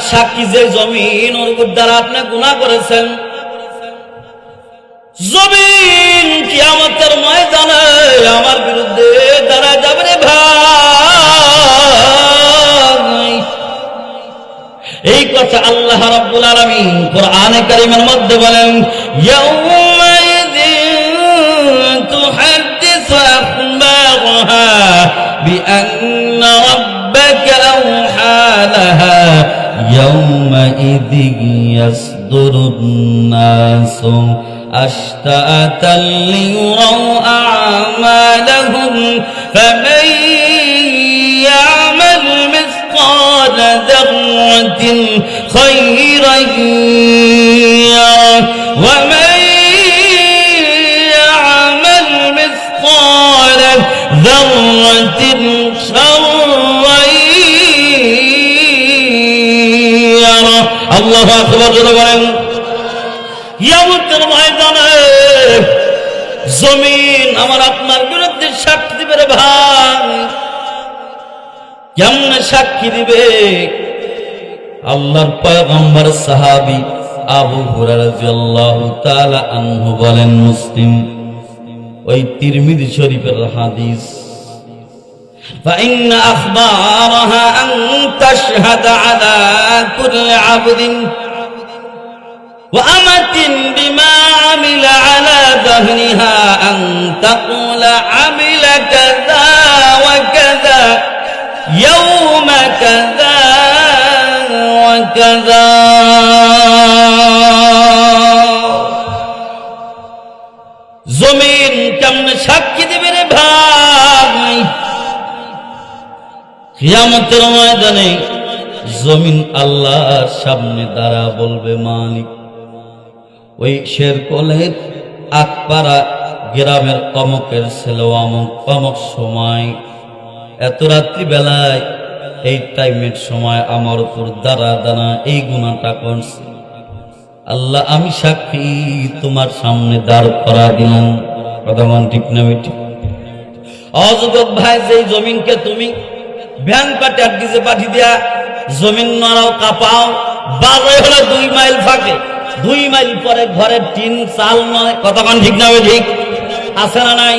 তার সাক্ষী যে জমিন ওর দ্বারা আপনি গুণা করেছেন। জমিন কিয়ামতের ময়দানে আমার বিরুদ্ধে দাঁড়া যাবে রে ভাই। এই কথা আল্লাহ রাব্বুল আলামিন কোরআনে কারীমের মধ্যে বলেন, ইয়াউমাইযিন তুহাদ্দিসু আখবারাহা বিআন্না রাব্বাকা আওহা يومئذ يصدر الناس أشتاتا ليروا أعمالهم فمن يعمل مثقال ذرة خيرا কেমনে সাক্ষী দিবে আল্লাহর পয়গম্বর সাহাবী আবু হুরায়রা রাদিয়াল্লাহু তাআলা আনহু বলেন মুসলিম ওই তিরমিজি শরীফের হাদিস فإن أخبارها أن تشهد على كل عبد وأمة بما عمل على ظهرها أن تقول عمل يوم كذا وكذا জমিন কেমনে সাক্ষী দেবে রে ভাই কিয়ামতের ময়দানে জমিন আল্লাহর সামনে দাঁড়া বলবে মালিক ওই শের কলের আকপাড়া গ্রামের অমকের ছেলে অমক অমক সময় এত রাত্রি বেলায় এই টাইমের সময় আমার উপর দাঁড়া দাঁড়া এই গুণাটা করছে। আল্লাহ, আমি সাক্ষী, তোমার সামনে দাঁড় করা দিলাম। প্রধান ঠিক না বেটি ভাই, যেই জমিনকে তুমি ভ্যান পাটে আর ডিজে পাঠি দিয়া জমিন নড়াও, কাপাও বাজে হলো দুই মাইল ফাঁকে, দুই মাইল পরে ঘরের টিন চাল নয়। কতক্ষণ ঠিক না ঠিক আছে না নাই?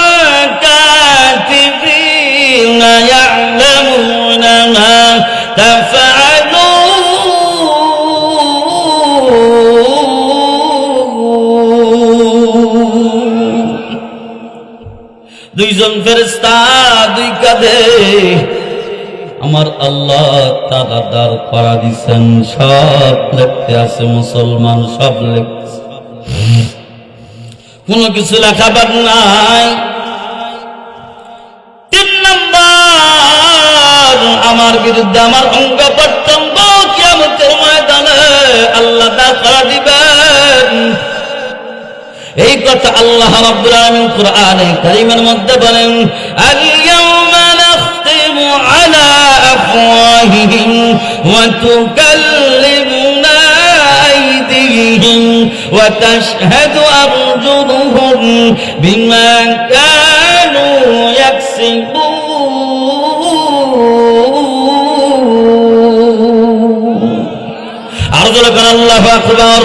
দুইজন ফেরেস্তা দুই কাঁধে আমার আল্লাহ তারা দাঁড় করা দিচ্ছেন সব লিখতে আছে, মুসলমান সব লিখছে। কোনো কিছু লেখাবার নাই। বিরুদ্ধে আমার অঙ্গ প্রত্যঙ্গ কিয়ামতের ময়দানে আল্লাহ দাঁড় দিবেন। এই কথা আল্লাহ রাব্বুল আলামিন কোরআনে কারীমের মধ্যে বলেন আলা বিমা আল্লাহু আকবর।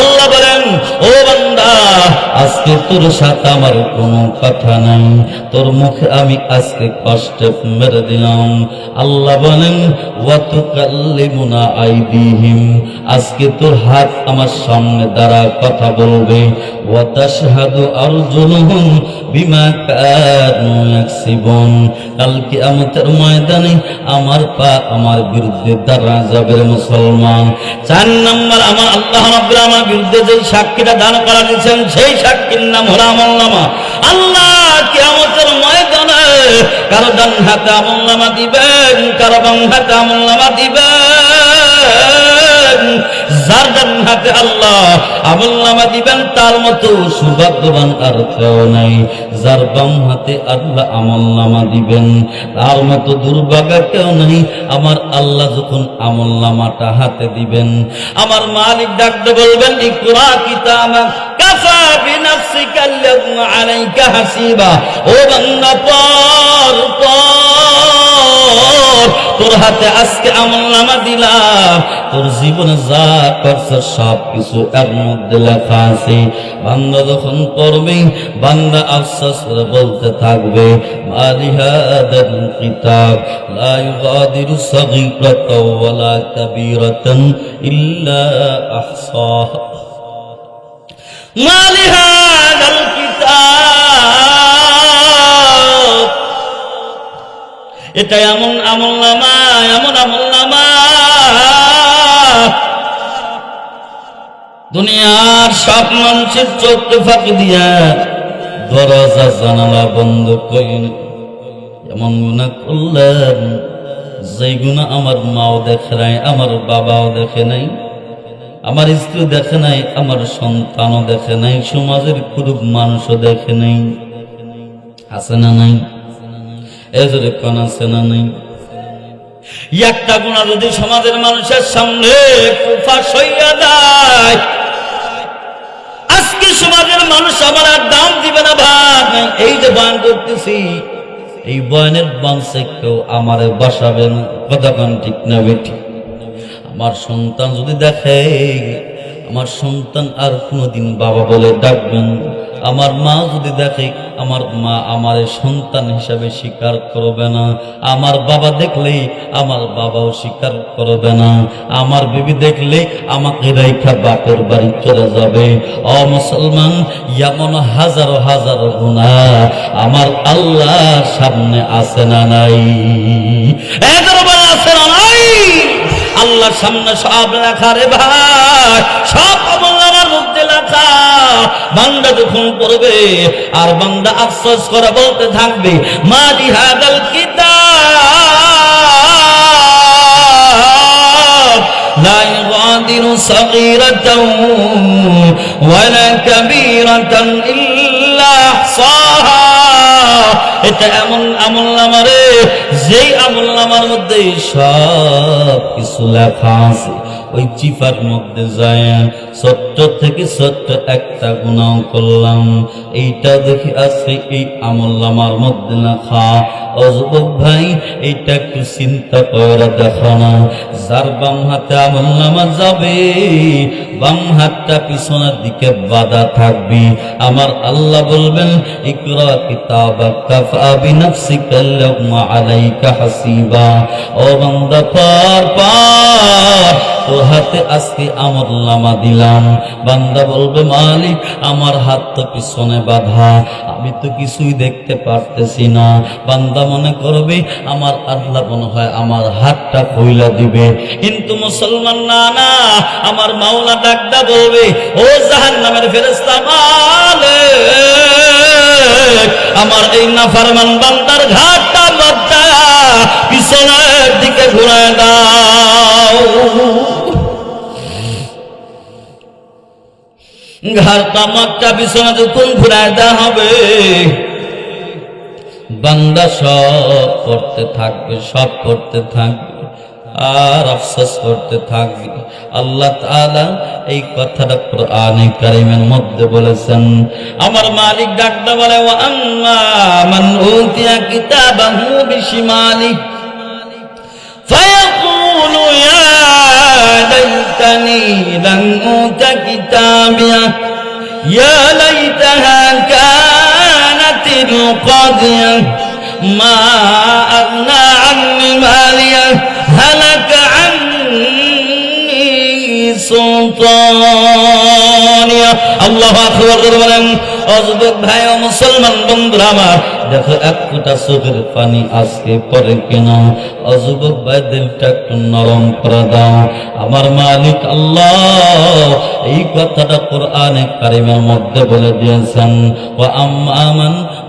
আল্লাহ বলেন ও বান্দা আজকে তোর সাথে আমার কোনো কথা নাই। তোর মুখে আমি আজকে কষ্ট মেরে দিলাম। আল্লাহ বলেন, ওয়াতুকাল্লিমুনা আইদিহিম। আজকে তোর হাত আমার সামনে দাঁড়া কথা বলবে। ওয়াতাশহাদু আরজুলুহুম বিমা কানু ইয়াকসিবুন। কাল কিয়ামতের ময়দানে আমার পা আমার বিরুদ্ধে দাঁড়া যাবে মুসলমান। চার নম্বর, আমার আল্লাহ রাব্বুল আমার বিরুদ্ধে যে সাক্ষীটা দান করা দিয়েছেন, সেই আল্লাহ ময়দানে কারও ডান হাতে আমল নামা দিবেন, কারও বাম হাতে আমল নামা দিবেন জান্নাতে আল্লাহ আমল নামা দিবেন, তার মতো সৌভাগ্যবান আর কেউ নাই। যার বাম হাতে আল্লাহ আমল নামা দিবেন, তার মতো দুর্ভাগা কেউ নাই। আমার আল্লাহ যখন আমল নামাটা হাতে দিবেন, আমার মালিক ডাকতে বলবেন কিতাবা কাফা বিনাফসিকা তোর হাতে আজকে আমল নামা দিলাম। তোর জীবনে যা করছে সব এর মধ্যে লেখা আছে। বান্দা যখন করবে বান্দা আফসোস করে বলতে থাকবে মারিহাদাল কিতাব, লা ইউগাদিরু সাগীরাতাও ওয়ালা কাবীরাতান ইল্লা আহসাহা। এটা এমন আমল নামা, এমন আমল নামা। দুনিয়ার সব মানুষের চোখকে ফাঁকি দিয়া দরজা জানালা বন্ধ করেন এমন গুণা করলেন যেই গুণা আমার মাও দেখে নাই, আমার বাবাও দেখে নাই। আমার স্ত্রী দেখে নাই, আমার সন্তানও দেখে নাই, সমাজের খুব মানুষও দেখে নাই। আছে না নাই? এজরে কোন, আছে না নাই? একটা গুণা যদি সমাজের মানুষের সামনে আজকে সমাজের মানুষ আমার আর দাম দিবে না ভাগ এই যে বয়ান করতেছি, এই বয়ানের বাংশে কেউ আমারে বসাবে না। কতক্ষণ ঠিক না বেটি আমার সন্তান যদি দেখে, আমার সন্তান আর কোনোদিন বাবা বলে ডাকবেন আমার মা যদি দেখে, আমার মা আমার সন্তান হিসাবে স্বীকার করবে না। আমার বাবা দেখলে, আমার বাবাও স্বীকার করবে না। আমার বিবি দেখলে, আমাকে রেখা বাপের বাড়ি চলে যাবে। অ মুসলমান, এমন হাজারো হাজারো গুণা আমার আল্লাহ সামনে আছে না নাই? আছে না নাই? আল্লাহর সামনে সব লেখা রে ভাই সব আমার মধ্যে লেখা বান্দা যখন পড়বে আর বান্দা আফসোস করে বলতে থাকবে মারি হাদাল কিতাব لا يغادر صغيرة ولا كبيرة إلا أحصاها এটা এমন আমল নামারে যেই আমল নামার মধ্যে সব কিছু লেখা আছে। ওই চিফার মধ্যে যায়, ছোট্ট থেকে ছোট্ট একটা গুণাও করলাম। এইটা দেখে আছে এই আমল নামার মধ্যে লেখা অযুবক ভাই, এইটা একটু চিন্তা করে দেখো না। যার বাম হাতে আমল নামা যাবে, বাম হাতটা পিছনের দিকে বাধা থাকবে। আমার আল্লাহ বলবেন, ইকরা কিতাবা কাফা আমার হাত তো পিছনে বাধা, আমি তো কিছুই দেখতে পারতেছি না। বান্দা মনে করবে, আমার আল্লাহ মনে হয় আমার হাতটা কইলা দিবে। কিন্তু মুসলমান না না, আমার মাওলা ডাকদা বলবে, ও জাহান নামের ফেরেস্তা মালিক! আমার এই নাফারমান বান্দার ঘাটটা বাদ্দা পিছনের দিকে ঘুরায় দাও। ঘাটটা মাঠটা বিছানা যখন ঘুরায় দেওয়া হবে? বান্দা সব করতে থাকবে, সব করতে থাকবে। আর আফসোস করতে থাকবে আল্লাহ তাআলা এই কথাটা কোরআনে কারিমের মধ্যে বলেছেন আমার মালিক ডাকতে বলে ওয়া আম্মা মান উতিয়া কিতাবাহু বিশিমালি فيقول يا ليتني لم أوت كتابيه يا ليتها كانت القاضية ما أغنى عني ماليه هلك عني سلطانيه الله أكبر বলেন অজবক ভাই ও মুসলমান বন্ধুরা আমার দেখো এক ফুটা চোখের পানি আজকে পরে কিনা অযুবক ভাই দিলটা একটু নরম করে দাও আমার মালিক আল্লাহ এই কথাটা কোরআনে কারিমের মধ্যে বলে দিয়েছেন ও আম্মান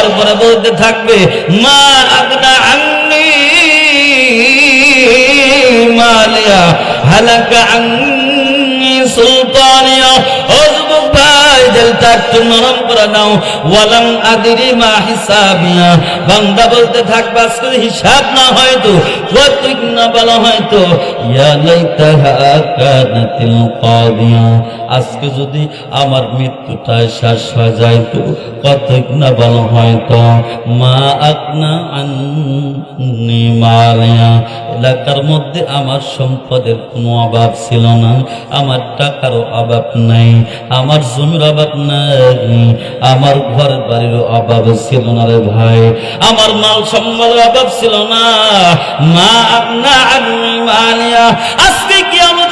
এরপরে বলতে থাকবে মা আগনা আন্নি মালিয়া হালাকা আন্নি সুলতানিয়া। ওয়ালাম আদিরি মা বান্দা বলতে থাকবে আজকে হিসাব না না বলা ইয়া লাইতাহা কানাতিল কাদিয়া। আজকে যদি আমার মৃত্যুটা শেষ হয়ে যায় তো, কতই না বলা হয়তো মা আকনা আন্নি মালিয়া। এলাকার মধ্যে আমার সম্পদের কোনো অভাব ছিল না। আমার টাকারও অভাব নাই। আমার জমির অভাব নাই। আমার ঘর বাড়ির অভাব ছিল না রে ভাই, আমার মাল সম্বলের অভাব ছিল না। মা আন্নি মালিয়া, আজকে কি আমার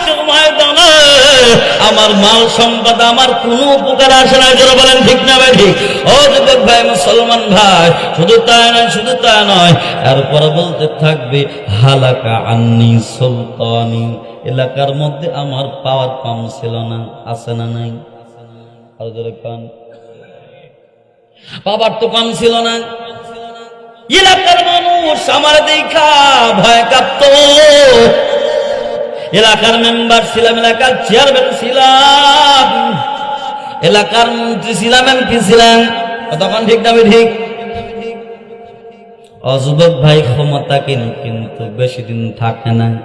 আমার মাল সম্পদ আমার কোনো উপকার আসে না যারা বলেন ঠিক না ভাই, ঠিক। ও যুবক ভাই, মুসলমান ভাই, শুধু তাই নয়, শুধু তাই নয়, এরপরে বলতে থাকবে, হালাকা আন্নি সুলতানি, এলাকার মধ্যে আমার পাওয়ার পাম ছিল না, আছে না নাই? পাওয়ার তো কম ছিল না। এলাকার মানুষ আমার দেখা ভয় এলাকার মেম্বার ছিলাম, এলাকার চেয়ারম্যান ছিলাম। এলাকার মন্ত্রী ছিলাম, এমপি ছিলাম। তখন ঠিক না ঠিক। অযুবক ভাই ক্ষমতা কিন কিন্তু বেশি দিন থাকে না।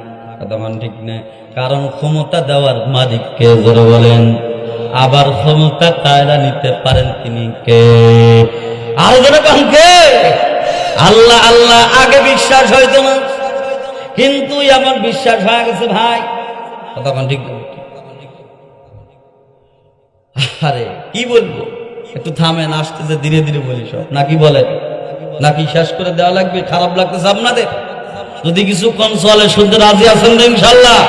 তখন ঠিক না। কারণ ক্ষমতা দেওয়ার মালিককে জোরে বলেন। আবার ক্ষমতা কায়রা নিতে পারেন তিনি কে? আর জোরে কে? আল্লাহ আল্লাহ, আগে বিশ্বাস হয়তো না। কিন্তু আমার বিশ্বাস হয়ে গেছে ভাই। তখন ঠিক আরে, কি বলব? একটু থামেন, আসতেছে ধীরে ধীরে বলি সব। নাকি বলে নাকি শেষ করে দেওয়া লাগবে? খারাপ লাগতেছে আপনাদের? যদি কিছু কম চলে, শুনতে রাজি আছেন ইনশাল্লাহ।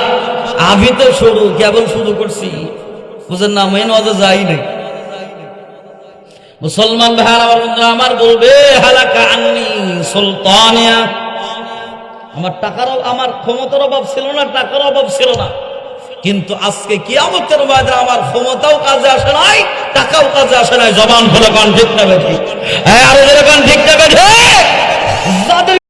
আমি তো শুরু কেবল শুরু করছি। বুঝেন না মেন অজে যাই নাই। মুসলমান ভাইয়ার আমার বলবে, হালাকা আন্নি সুলতানিয়া। আমার টাকার আমার ক্ষমতার অভাব ছিল না, টাকার অভাব ছিল না। কিন্তু আজকে কিয়ামতের ময়দানে আমার ক্ষমতাও কাজে আসে নাই, টাকাও কাজে আসে নাই। জবান খুলে কান ঠিক না বেঠি? হ্যাঁ আরও কান ঠিক না বেঠি?